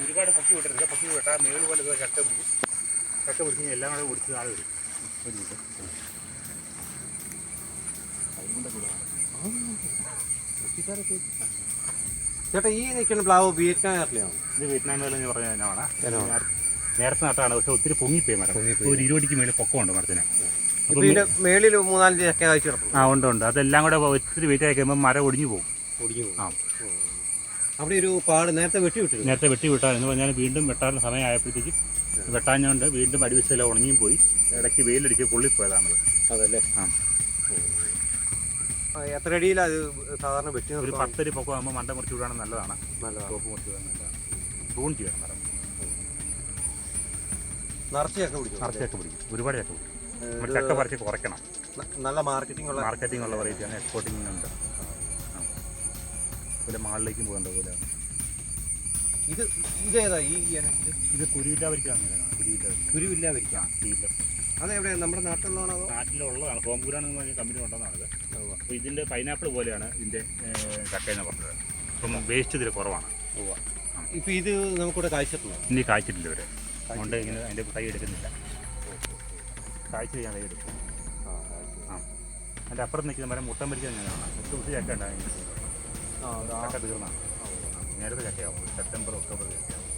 ഒരുപാട് പക്കി വിട്ടരുത് വിട്ട വിട്ടാൽ മേൾ പോലെ കട്ട ചക്ക പിടിക്കും. ചക്ക പിടിച്ച് കഴിഞ്ഞാൽ എല്ലാം കൂടെ ഒടിച്ച് താഴെ വരും ഒരു മിനിറ്റ് ചേട്ടാ ഈ നിൽക്കുന്ന പ്ലാവ് വിയറ്റ്നാം ഇത് വിയറ്റ്നാം മേലെ എന്ന് പറഞ്ഞ ഇനമാണ്. നേരത്തെ നട്ടാണ്. പക്ഷെ ഒത്തിരി പൊങ്ങിപ്പോയി മരം. ഒരു ഇരുപടിക്ക് മേളിൽ പൊക്കമുണ്ട് മരത്തിന് ഇതിന്റെ മേളിൽ മൂന്നാലഞ്ച് ചക്ക കാഴ്ച ആ ഉണ്ട് ഉണ്ട്. അതെല്ലാം കൂടെ ഒത്തിരി വെയിറ്റ് ആയി കഴിയുമ്പോൾ മരം ഒടിഞ്ഞു പോകും. ഒടിഞ്ഞു പോകും. ആ. അവിടെ ഒരു പാട് നേരത്തെ വെട്ടി വിട്ടു നേരത്തെ വെട്ടി വിട്ടാൽ എന്ന് പറഞ്ഞാൽ വീണ്ടും വെട്ടാൻ സമയമായപ്പോഴത്തേക്ക് വെട്ടാഞ്ഞുകൊണ്ട് വീണ്ടും അടിവശല ഉണങ്ങിയും പോയി. ഇടയ്ക്ക് വെയിലടിച്ച് പൊള്ളിപ്പോയതാണത് അതല്ലേ? ആ. എത്ര അടിയിലാണ് അത് സാധാരണ വെട്ടി ഒരു പത്തരി പത്തടി പൊക്കം ആകുമ്പോൾ മണ്ട മുറിച്ച് വിടുകയാണെങ്കിൽ നല്ലതാണ്. ടോപ്പ് മുറിച്ച് വിടാൻ നല്ലതാണ്. പ്രൂൺ ചെയ്യണം മരം പിടിക്കും. നിറച്ച് പിടിക്കും. ഒരുപാട് ചക്ക പിടിക്കും ചക്ക പറിച്ച് കുറയ്ക്കണം. നല്ല മാർക്കറ്റിംഗ് ഉള്ള മാർക്കറ്റിംഗ് ഉള്ള വെറൈറ്റിയാണ് എക്സ്പോർട്ടിംഗ് ഉണ്ട്. പിന്നെ മാളിലേക്കും പോകേണ്ട പോലെ ഇത് ഇതേതാ ഈ? ഇത് കുരുവില്ലാവരിക്കാണ് കുരുവില്ല കുരുവില്ല അതെവിടെ നമ്മുടെ നാട്ടിലുള്ളതാണോ നാട്ടിലുള്ളതാണ്. ഹോംപൂരാണെന്ന് പറഞ്ഞ കമ്പനി കൊണ്ടുവന്നാണിത് അപ്പോൾ ഇതിന്റെ പൈനാപ്പിൾ പോലെയാണ് ഇതിന്റെ എന്ന് പറഞ്ഞത്. അപ്പം വേസ്റ്റ് ഇതിൽ കുറവാണ്. ഇപ്പം ഇത് നമുക്കിവിടെ കാഴ്ചത്തുണ്ടോ ഇനി കായ്ച്ചിട്ടില്ല ഇവരെ. അതുകൊണ്ട് ഇങ്ങനെ അതിന്റെ കൈ എടുക്കുന്നില്ല. കാഴ്ച ചെയ്യാൻ കൈ എടുക്കും. ആ അതിന്റെ അപ്പുറത്ത് നിൽക്കുന്ന മരം മുട്ടം മരിക്കാൻ ഞാനാണ് മുട്ട ഉച്ചയാക്കേണ്ട ചക്ക ഉണ്ടാകും ചക്ക തീർന്നാണ് നേരത്തെ ചക്കയാവും. September October ചക്കയാവും.